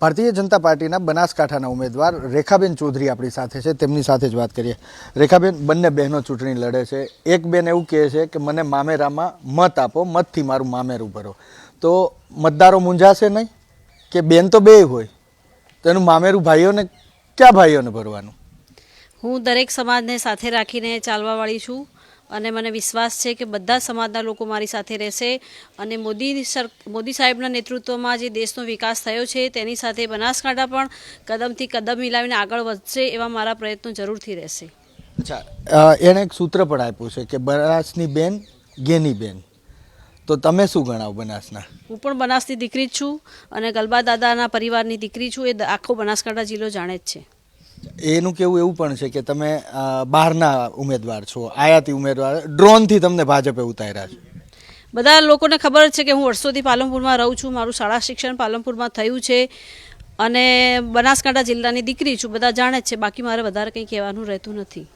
ભારતીય જનતા પાર્ટીના બનાસકાંઠાના ઉમેદવાર રેખાબેન ચૌધરી આપણી સાથે છે. તેમની સાથે જ વાત કરીએ. રેખાબેન, બંને બહેનો ચૂંટણી લડે છે. એક બેન એવું કહે છે કે, મને મામેરામાં મત આપો, મતથી મારું મામેરું ભરો. તો મતદારો મૂંઝાશે નહીં? કે બેન તો બે હોય. તેનું મામેરું ભાઈઓને ક્યાં ભાઈઓને ભરવાનું? હું દરેક સમાજને સાથે રાખીને ચાલવાવાળી છું. અને મને વિશ્વાસ છે કે બધા સમાજના લોકો મારી સાથે રહેશે. અને મોદી સર મોદી સાહેબના નેતૃત્વમાં જે દેશનો વિકાસ થયો છે તેની સાથે બનાસકાંઠા પણ કદમથી કદમ મિલાવીને આગળ વધશે એવા મારા પ્રયત્નો જરૂરથી રહેશે. અચ્છા એણે એક સૂત્ર પણ આપ્યું છે કે બનાસની બેન ગેની બેન. તો તમે શું ગણાવો બનાસના? હું પણ બનાસની દીકરી જ છું અને ગલબા દાદાના પરિવારની દીકરી છું. એ આખો બનાસકાંઠા જિલ્લો જાણે જ છે. એનું કેવું એવું પણ છે કે તમે બહારના ઉમેદવાર છો આયાતી ઉમેદવાર ડ્રોનથી તમને ભાજપે ઉતાર્યા છે. બધા લોકોને ખબર છે કે હું વર્ષોથી પાલનપુરમાં રહું છું મારું શાળા શિક્ષણ પાલનપુરમાં થયું છે અને બનાસકાંઠા જિલ્લાની દીકરી છું બધા જાણે જ છે બાકી મારે વધારે કંઈ કહેવાનું રહેતું નથી.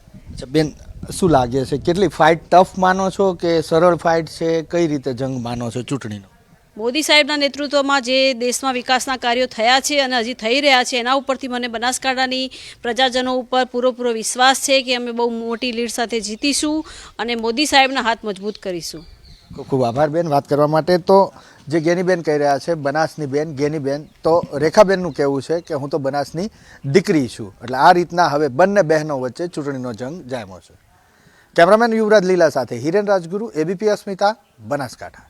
બેન શું લાગે છે? કેટલી ફાઇટ ટફ માનો છો કે સરળ ફાઇટ છે? કઈ રીતે જંગ માનો છો ચૂંટણીનો? મોદી સાહેબના નેતૃત્વમાં જે દેશમાં વિકાસના કાર્યો થયા છે અને હજી થઈ રહ્યા છે, એના ઉપરથી મને બનાસકાંઠાની પ્રજાજનો ઉપર પૂરેપૂરો વિશ્વાસ છે કે અમે બહુ મોટી લીડ સાથે જીતીશું અને મોદી સાહેબના હાથ મજબૂત કરીશું. ખૂબ ખૂબ આભાર બેન. વાત કરવા માટે તો જે ગેનીબેન કહી રહ્યા છે, બનાસની બેન, ગેનીબેન, તો રેખાબેનનું કહેવું છે કે હું તો બનાસની દીકરી છું. એટલે આ રીતના હવે બંને બહેનો વચ્ચે ચૂંટણીનો જંગ જામ્યો છે. કેમેરામેન યુવરાજ લીલા સાથે હિરેન રાજગુરુ, એબીપી અસ્મિતા, બનાસકાંઠા.